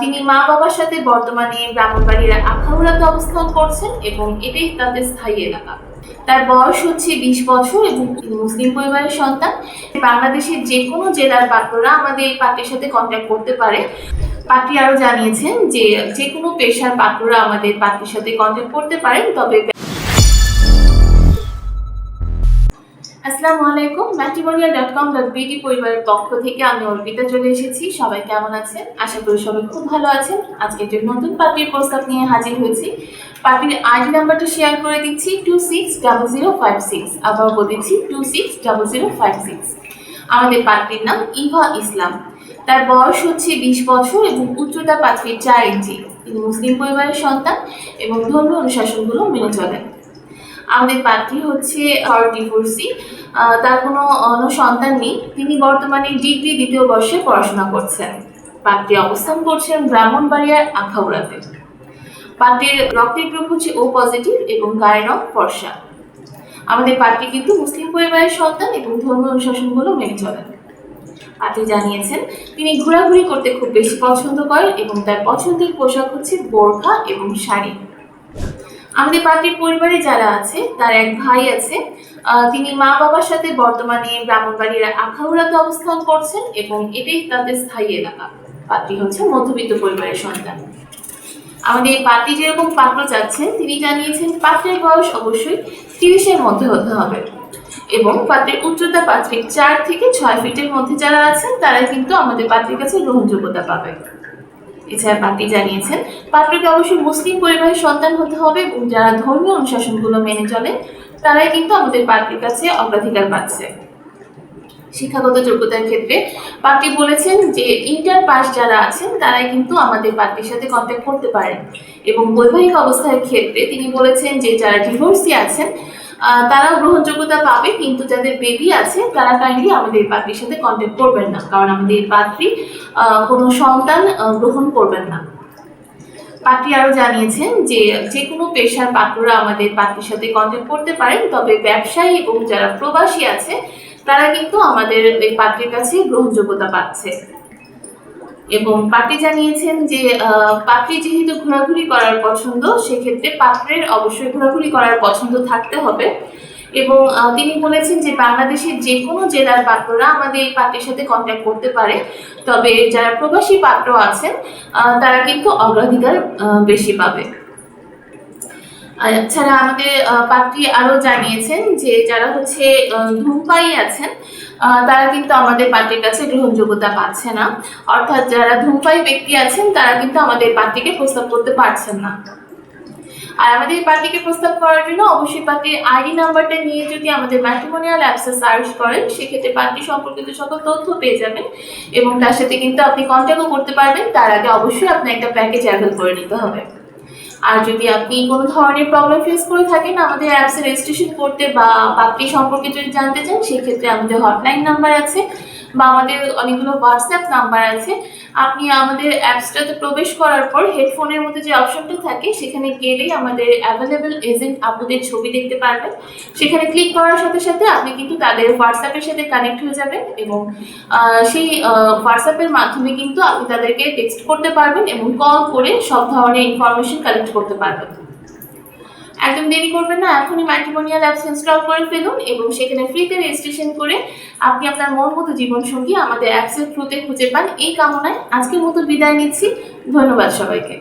তিনি মা বাবার সাথে বর্তমানে ব্রাহ্মণবাড়ির আখাউড়াতে অবস্থান করছেন এবং এটাই তাদের স্থায়ী এলাকা। তার বয়স হচ্ছে বিশ বছর এবং তিনি মুসলিম পরিবারের সন্তান। বাংলাদেশের যে কোনো জেলার পাত্ররা আমাদের এই পার্টির সাথে কন্ট্যাক্ট করতে পারে। পার্টি আরও জানিয়েছেন যে যে কোনো পেশার পাত্ররা আমাদের পার্টির সাথে কন্ট্যাক্ট করতে পারেন, তবে আসসালামু আলাইকুম matrimonial dot com dot BD পরিবারের পক্ষ থেকে আমি অর্পিতা চলে এসেছি। সবাই কেমন আছেন? আশা করি সবাই খুব ভালো আছেন। আজকে একটি নতুন পার্টির প্রস্তাব নিয়ে হাজির হয়েছি। পার্টির আইডি নাম্বারটা শেয়ার করে দিচ্ছি two six double zero five six আবার বলেছি two six double zero five six আমাদের পার্টির নাম ইভা ইসলাম। তার বয়স হচ্ছে বিশ বছর এবং উচ্চতা পাঁচ ফিট চার ইঞ্চি। তিনি মুসলিম পরিবারের সন্তান এবং ধর্মীয় অনুশাসনগুলো মেনে চলেন। আমাদের পাত্রী হচ্ছে আর ডিভোর্সি। তার কোনো সন্তান নেই। তিনি বর্তমানে ডিগ্রি দ্বিতীয় বর্ষে পড়াশোনা করছেন। পাত্রী অবস্থান করছেন ব্রাহ্মণবাড়িয়ার আখাউড়াতে। পাত্রীর রক্তের গ্রুপ হচ্ছে ও পজিটিভ এবং গায়ের রং ফর্সা। আমাদের পাত্রী কিন্তু মুসলিম পরিবারের সন্তান এবং ধর্মীয় অনুশাসনগুলো মেনে চলেন। পাত্রী জানিয়েছেন, তিনি ঘোরাঘুরি করতে খুব বেশি পছন্দ করেন এবং তার পছন্দের পোশাক হচ্ছে বোরখা এবং শাড়ি। আমাদের পার্টির পরিবারে যারা আছে, তার এক ভাই আছে তিনি মা বাবার সাথে বর্তমানে ব্রাহ্মণবাড়ির আখাউড়াতে অবস্থান করছেন এবং এটাই তাদের স্থায়ী এলাকা। পাত্রী হচ্ছে মধ্যবিত্ত পরিবারের সন্তান। আমাদের পাত্রী যেরকম পাত্র চাচ্ছেন, তিনি জানিয়েছেন পাত্রের বয়স অবশ্যই তিরিশের মধ্যে হতে হবে এবং পাত্রের উচ্চতা ফিট চার থেকে ছয় ফিটের মধ্যে যারা আছেন, তারা কিন্তু আমাদের পাত্রের কাছে গ্রহণযোগ্যতা পাবে এছাড়া পাত্রী জানিয়েছেন। পাত্রকে অবশ্যই মুসলিম পরিবারের সন্তান হতে হবে এবং যারা ধর্মীয় অনুশাসনগুলো মেনে চলে, তারাই কিন্তু আমাদের পাত্রীর কাছে অগ্রাধিকার পাচ্ছে। শিক্ষাগত যোগ্যতার ক্ষেত্রে পাত্রী বলেছেন যে ইন্টার পাস যারা আছেন, তারাই কিন্তু আমাদের পাত্রীর সাথে কন্ট্যাক্ট করতে পারেন। এবং বৈবাহিক অবস্থার ক্ষেত্রে তিনি বলেছেন যে, যারা ডিভোর্সি আছেন তারাও গ্রহণযোগ্যতা পাবে, কিন্তু যাদের বেবি আছে, তারা কাইন্ডলি আমাদের পাত্রীর সাথে কন্ট্যাক্ট করবেন না, কারণ আমাদের পাত্রী কোনো সন্তান গ্রহণ করবেন না। পাত্রী আরও জানিয়েছেন যে যে কোনো পেশার পাত্ররা আমাদের পাত্রীর সাথে কন্ট্যাক্ট করতে পারেন, তবে ব্যবসায়ী এবং যারা প্রবাসী আছে, তারা কিন্তু আমাদের এই পাত্রীর কাছে গ্রহণযোগ্যতা পাচ্ছে। এবং পাপড়ি জানিয়েছেন যে পাপড়ি যেহেতু ঘোরাঘুরি করার পছন্দ, সেক্ষেত্রে পাত্রের অবশ্যই ঘোরাঘুরি করার পছন্দ থাকতে হবে। এবং তিনি বলেছেন যে, বাংলাদেশের যে কোনো জেলার পাত্ররা আমাদের এই পাত্রের সাথে কন্ট্যাক্ট করতে পারে। তবে যারা প্রবাসী পাত্র আছেন তারা কিন্তু অগ্রাধিকার বেশি পাবে। এছাড়া আমাদের পাত্রী আরও জানিয়েছেন যে যারা হচ্ছে আহ, ধূমপায়ী আছেন তারা কিন্তু আমাদের পার্টির কাছে গ্রহণযোগ্যতা পাচ্ছে না। অর্থাৎ যারা ধূমপায়ী ব্যক্তি আছেন তারা কিন্তু আমাদের পার্টিকে প্রস্তাব করতে পারছেন না। আর আমাদের পার্টিকে প্রস্তাব করার জন্য অবশ্যই পার্টির আইডি নাম্বারটা নিয়ে যদি আমাদের ম্যাট্রিমোনিয়াল অ্যাপসে সার্চ করেন সেক্ষেত্রে পার্টি সম্পর্কিত সকল তথ্য পেয়ে যাবেন এবং তার সাথে কিন্তু আপনি কন্ট্যাক্টও করতে পারবেন। তার আগে অবশ্যই আপনার একটা প্যাকেজ অ্যাভেল করে নিতে হবে। আর যদি আপনি কোনো ধরনের প্রবলেম ফেস করে থাকেন, আমাদের অ্যাপসে রেজিস্ট্রেশন করতে বা পাত্রী সম্পর্কে যদি জানতে চান, সেক্ষেত্রে আমাদের হটলাইন নাম্বার আছে। বা আমাদের অনেকগুলো হোয়াটসঅ্যাপ নাম্বার আছে, আপনি আমাদের অ্যাপসটাতে প্রবেশ করার পর হেডফোনের মধ্যে যে অপশনটা থাকে, সেখানে গেলেই আমাদের অ্যাভেলেবেল এজেন্ট আপনাদের ছবি দেখতে পারবেন সেখানে ক্লিক করার সাথে সাথে আপনি কিন্তু তাদের হোয়াটসঅ্যাপের সাথে কানেক্ট হয়ে যাবেন এবং সেই হোয়াটসঅ্যাপের মাধ্যমে কিন্তু আপনি তাদেরকে টেক্সট করতে পারবেন এবং কল করে সব ধরনের ইনফরমেশন কালেক্ট করতে পারবেন। একদম দেরি করবেন না, এখনই ম্যাট্রিমোনিয়াল অ্যাপস ইনস্টল করে ফেলুন এবং সেখানে ফ্রিতে রেজিস্ট্রেশন করে আপনি আপনার মন মতো জীবনসঙ্গী আমাদের অ্যাপসের থ্রুতে খুঁজে পান। এই কামনায় আজকের মতো বিদায় নিচ্ছি। ধন্যবাদ সবাইকে।